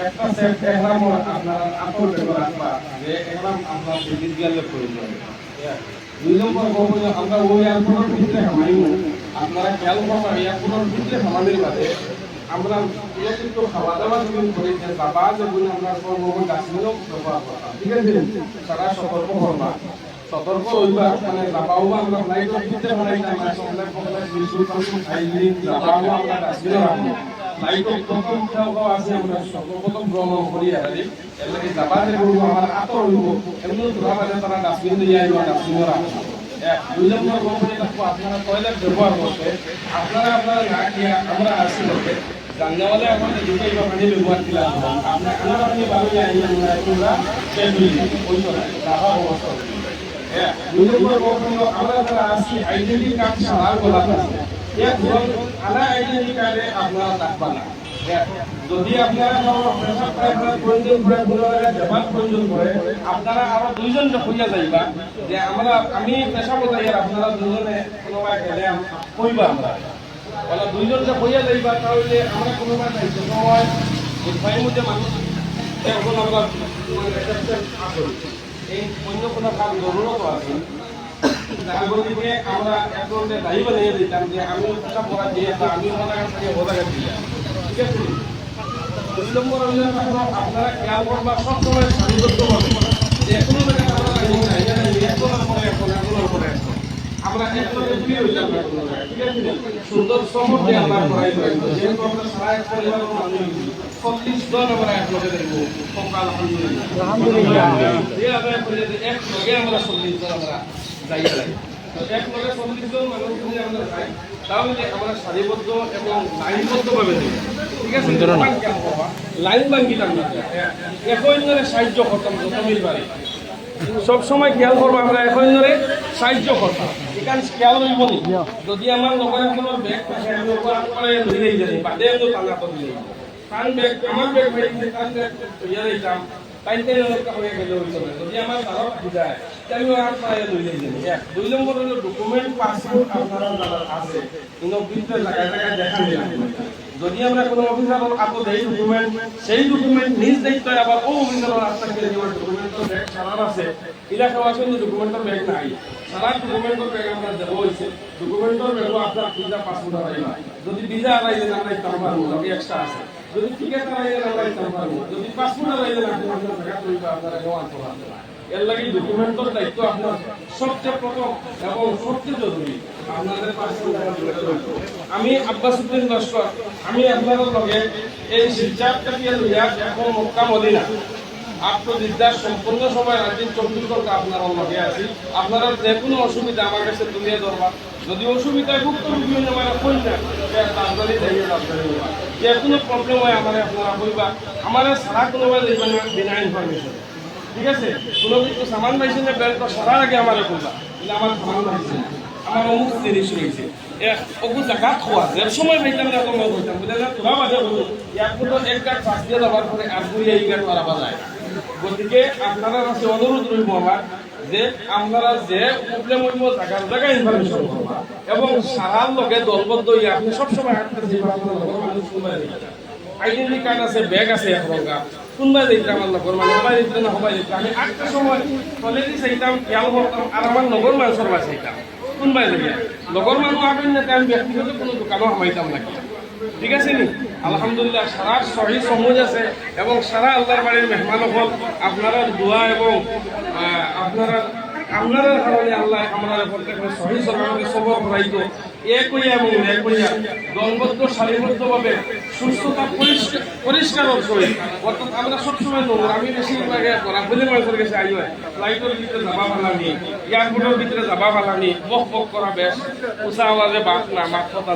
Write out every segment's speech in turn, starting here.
একটা সেট এহরাম আপনারা গেলে প্রয়োজন দুই নম্বর বলব আমরা ওই এয়ারপোর্টের ভিতরে হামাইব আপনারা খেয়াল করবা এয়ারপোর্টের ভিতরে হামাদের কাছে আমরা কিন্তু খাওয়া দাওয়া যদি করি যে বাবা যেগুলো আমরা করব ডাস্টবিনও ব্যবহার করতাম ঠিক আছে তারা সতর্ক করবা সতর্ক হইবা মানে বাবাও আমরা ফ্লাইটের ভিতরে বানাইতাম না সকালে সকালে বিশুর কাছে খাইলি বাবাও আমরা ডাস্টবিনে রাখব ফ্লাইটত প্রথম উঠাও আছে আমরা সর্বপ্রথম ভ্রমণ করি আর আমার মানে থাকব আপনারা টয়লেট আপনারা আমরা আসি লোকে জানলে আমাদের দুটোই ব্যবহার দিলাম আমরা কোম্পানি আমরা যারা আসি আইডেন্টি কার্ড ছাড়া বলা আছে এক যদি আপনারা পেশাব পায়খানার প্রয়োজন করে কোনো দেবার প্রয়োজন করে আপনারা আরও দুইজন হইয়া যাইবা যে আমরা আমি পেশাব যাই আর আপনারা দুজনে কোনোবাই গেলে কইবা আমরা বলা দুইজন যে হইয়া যাইবা তাহলে আমরা কোনোবাই যাইতে সময় এই মধ্যে মানুষ আমরা এই অন্য কোনো কাজ আছে। নাগরিককে আমরা এখন দায়ী বানিয়ে যে, আমি একটা পড়া দিয়ে ঠিক আছে? দুই নম্বর হইল আপনারা খেয়াল করবা, সবসময় সারিবদ্ধভাবে যে কোনো জায়গায় আমরা দাঁড়িয়ে নাই জানেন এখনের পরে এখন এখনের পরে এখন আমরা একলগে ঠিক আছে সুন্দর শহর দিয়ে আমরা করাই আমরা সারা এক চল্লিশ জন আমরা একলগে দেখব। সকাল আলহামদুলিল্লাহ। যে একলগে আমরা চল্লিশ জন আমরা যাইয়া লাগে এক লগে চল্লিশ জন মানুষ যদি আমরা যাই তাহলে আমরা সারিবদ্ধ এবং লাইনবদ্ধভাবে যাই ঠিক আছে? লাইন ভাঙ্গিতাম না এখন সাহায্য করতাম যত মিল পারি। সব সময় খেয়াল করব আমরা এখন ধরে সাহায্য এখানে খেয়াল রইব যদি আমার এখনের ব্যাগ থাকে করে লইলেই যাই। টানা তো ব্যাগ, আমার দিতাম তাই তাই হয়ে যদি আমার বুঝায় আর দুই নম্বর হলো ডকুমেন্ট পাসপোর্ট আপনারা আছে। কিন্তু জায়গায় জায়গায় দেখা যদি আমরা কোনো অফিসার আপো দেই ডকুমেন্ট সেই ডকুমেন্ট নিজ দায়িত্ব আবার ও রাস্তা গেলে যেমন ডকুমেন্টের ব্যাগ সারার আছে। এলাকা আছে কিন্তু ডকুমেন্টের ব্যাগ নাই। সারা ডকুমেন্টের ব্যাগ আমরা হয়েছে ডকুমেন্টের আপনার ভিসা পাসপোর্ট যদি পারব যদি এক্সট্রা আছে। যদি যদি পাসপোর্ট জায়গা তৈরি আপনারা এর লাগে ডকুমেন্টের দায়িত্ব আপনার সবচেয়ে প্রথম এবং সবচেয়ে জরুরি, আপনাদের পাসপোর্ট আমি আব্বাস উদ্দিন লস্কর, আমি আপনাদের লগে এই শিলচারটা দিয়ে লইয়া এখন মক্কা মদিনা। আত্মবিদ্যার সম্পূর্ণ সময় রাজ্যের চব্বিশ ঘণ্টা আপনারা লগে আছি আপনারা যে কোনো অসুবিধা আমার কাছে তুলিয়ে ধরবা যদি অসুবিধায় ভুক্ত রুগী হয়ে আমার কই না তাড়াতাড়ি যাইয়ে যে কোনো প্রবলেম হয় আমার আপনারা কইবা আমার সারা কোনো বিনা ইনফরমেশন ঠিক আছে? কোনো কিছু সামান পাইছে না তো সারার আগে আমার কইবা কিন্তু আমার সামান পাইছে। আমার অমুক জিনিস রয়েছে অগু সময় গতিকে আপনারা কাছে অনুরোধ রইব আমার যে আপনারা যে প্রবলেম হইব জায়গার জায়গা ইনফরমেশন এবং সারার লগে দলবদ্ধ হয়ে আপনি সবসময় আপনার আইডেন্টি কার্ড আছে, ব্যাগ আছে একরঙা কোনবাই দিতে আমার লগর মানুষ সবাই দিতে না সবাই আমি আটটা সময় দি চাইতাম খেয়াল করতাম, আর আমার লগর মানুষের বা চাইতাম কোনবাই দিকে লগর মানুষ আবেন না আমি ব্যক্তিগত কোনো দোকানও হামাইতাম নাকি ঠিক আছে নি? আলহামদুলিল্লাহ, সারা সহি সমাজ আছে এবং সারা আল্লাহর বাড়ির মেহমান হল। আপনারা দোয়া এবং আপনারা আপনারা কারণে আল্লাহ আমরা প্রত্যেকের সহি সমাজকে সবর করাইতো। এ কইয়া এবং এ কইয়া দলবদ্ধ আমি বেশিরভাগ রাফেলের মানুষের কাছে আই হয়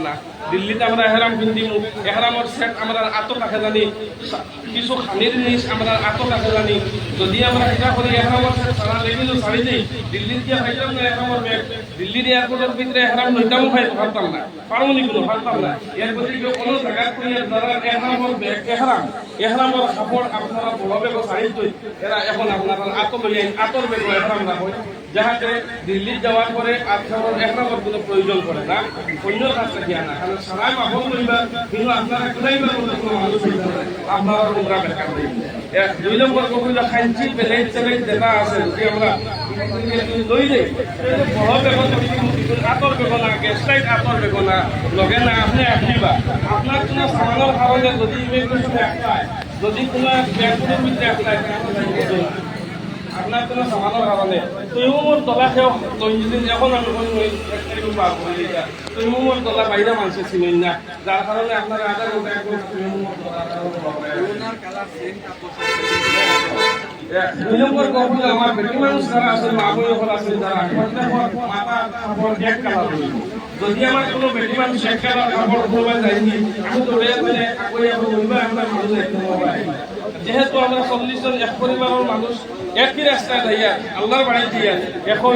না দিল্লিতে আমরা এহরাম পিন্ধিমু এহরামর সেট আমরা আতো রাখে জানি। কিছু খানির জিনিস আমরা আতো রাখে জানি। যদি আমরা এটা করি, এহরামর সেট সারা লেগে সারি দিই। দিল্লির দিয়ে খাইতাম না এহরামর ব্যাগ দিল্লির এয়ারপোর্টের ভিতরে এহরাম নইতামও খাইতে পারতাম না পারব নি কোনো পারতাম না এর গতিকে কোনো জায়গা করি যারা এহরামর ব্যাগ এহরাম এহরামর কাপড় আপনারা বড় বেগ সারি এরা এখন আপনারা আতো লই আতর বেগ এহরাম রাখো যাহাতে দিল্লি যাওয়ার পরে আপনার এক নম্বর কোনো প্রয়োজন পড়ে না অন্য কাজটা দিয়া না কারণ সবাই মাফল করিবার কিন্তু আপনারা কুলাইবার মতো কোনো মানুষ আপনারা তোমরা বেকার নেই দুই নম্বর কবিতা খাইছি বেলেজ চেলেজ দেখা আছে যদি আমরা লই যাই বড় বেগন আতর বেগনা লগে না আপনি আহিবা। আপনার কোনো সামানের কারণে যদি ইমিগ্রেশন যদি কোনো ব্যাংকের মধ্যে একটাই আপনার কোনো সামানের কারণে তলা খেয়েও তৈরি এখন আমি মই তুইও মোর তলা বাইরে মানুষে চিনেন না। যার কারণে আপনার আধার গোটা একদম তুইও মোর তলা যদি আমার কোনো বেটি মানুষ এক যায়নি আমি তো রে আকই আবো আমরা মানুষ একদম যেহেতু আমরা চল্লিশ জন এক পরিবারের মানুষ একই রাস্তায় যাইয়া আল্লাহর বাড়ি দিয়া এখন